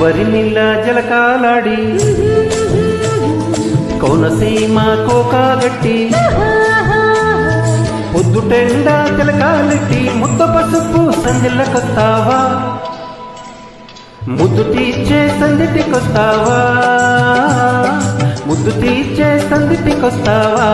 కొబ్బరి నీళ్ళ జలకాలాడి కోనసీమ కోకాగట్టి పొద్దుటెండా తిలకాలెట్టి ముద్ద పసుపు సందిళ్ళకొస్తావా ముద్దు తీర్చే సందిటికొస్తావా ముద్దు తీర్చే సందిటికొస్తావా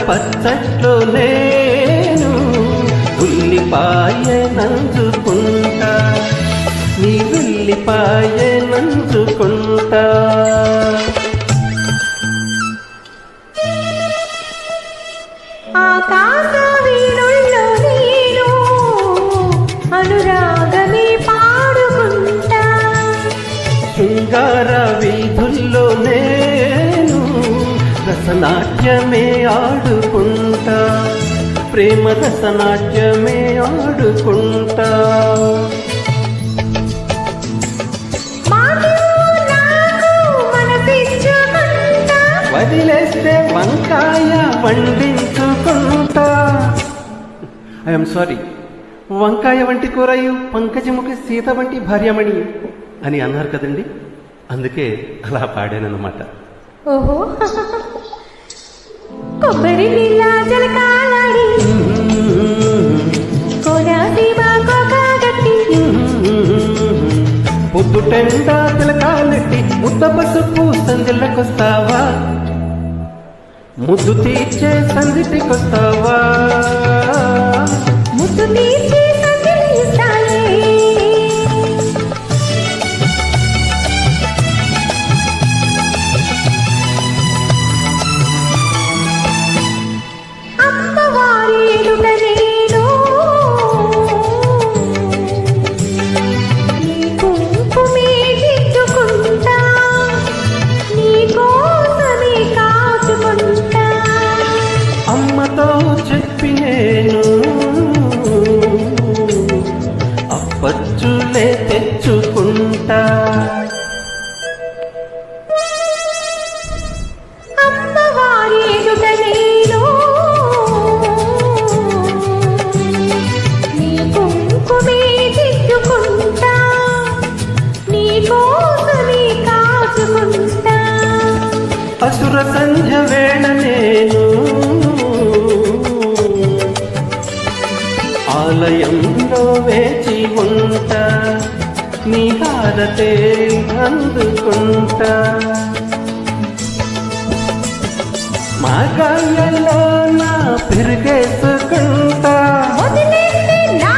పచ్చట్లో నేను ఉల్లిపాయ నంచుకుంటా నీ ఉల్లిపాయ నంచుకుంటా రసనాట్యమే ఆడుకుంటా. ప్రేమ రసనాట్యమే ఆడుకుంటా. వదిలేస్తే వంకాయ వండించుకుంటా ఐఎమ్ సారీ వంకాయ వంటి కూరయు పంకజముఖి సీత వంటి భార్యమణి అని అన్నారు కదండి. అందుకే అలా పాడానన్నమాట. ఓహో. కొబ్బరి నీళ్ళ జలకాలాడి పొద్దుటెండా తిలకాలెట్టి ముద్ద పసుపు సంజలకొస్తావా ముద్దు తీర్చే సందిటికొస్తావా ముద్దు తీసి అసుర సంధ్య వేళ నేను ఆలయంలో వేచి ఉంటా నీ హారతే అందుకుంటా. నా పెరిగేసుకుంటా. వదిలేస్తే నా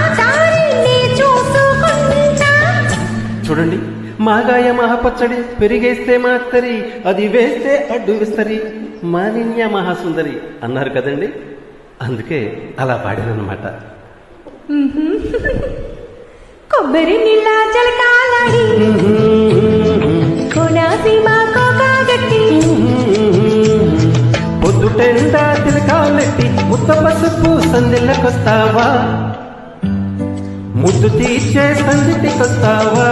చూసుకుంటా. చూడండి మాగాయ మహాపచ్చడి పెరిగేస్తే మాత్తరి అది వేస్తే అడ్డు విస్తరి. మాలిన్య మహాసుందరి అన్నారు కదండి? అందుకే అలా పాడానన్నమాట. కొబ్బరి నీళ్ళ జలకాలాడి. ముద్ద పసుపు సందెళ్ళకొస్తావా ముద్దు తీర్చే సందిటికొస్తావా